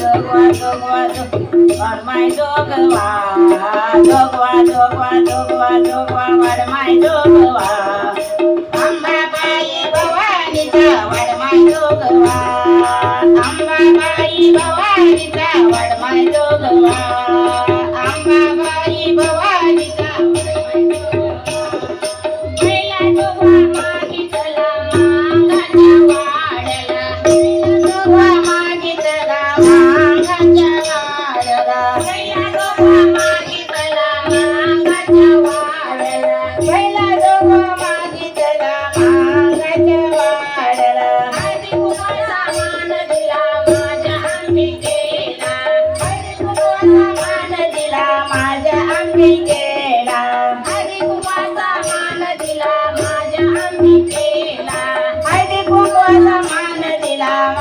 जोगवा जोगवा जोगवा माय जोगवा जोगवा जोगवा जोगवा जोगवा वर माय जोगवा अंबाबाई भवानीचा वर माय जोगवा अंबाबाई भवानीचा वर माय जोगवा अंबाबाई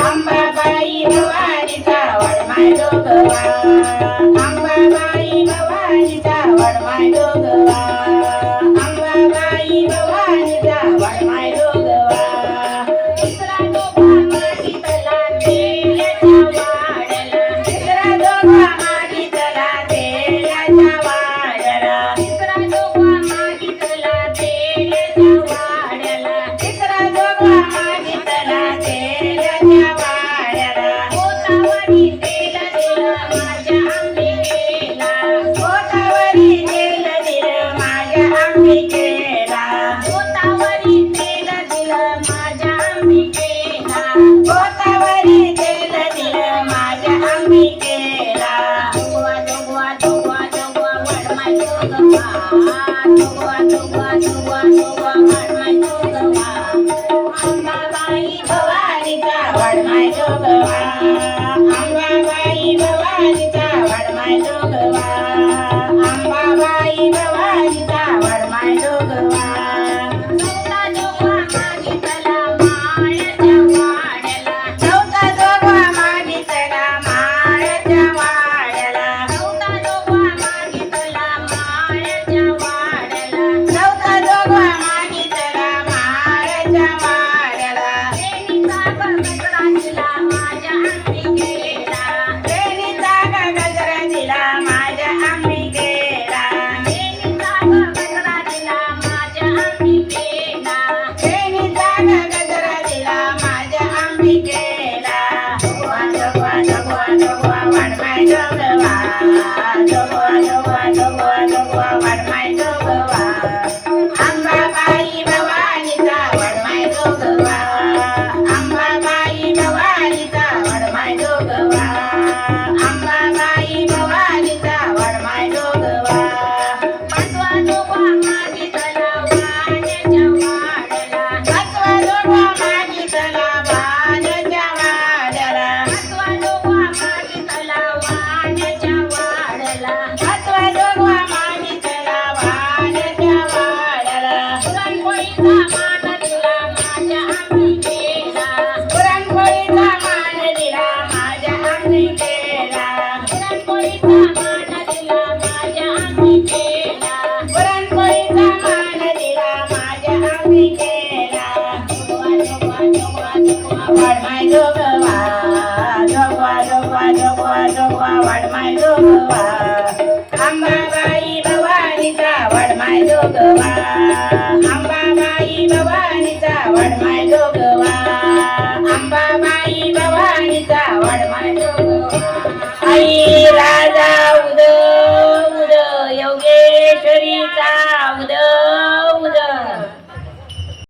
अंबाबाई भवानीचा वडमाय डोकवा अंबाबाई भवानीचा वडमाय अंबाबाई भवानीचा वाढ माय जोगवा अंबाबाई जोगवा जोगवा जोगवा जोगवा जोगवा वडमाय जोगवा अंबाबाई भवानीचा वडमाय जोगवा अंबाबाई भवानीचा वडमाय जोगवा अंबाबाई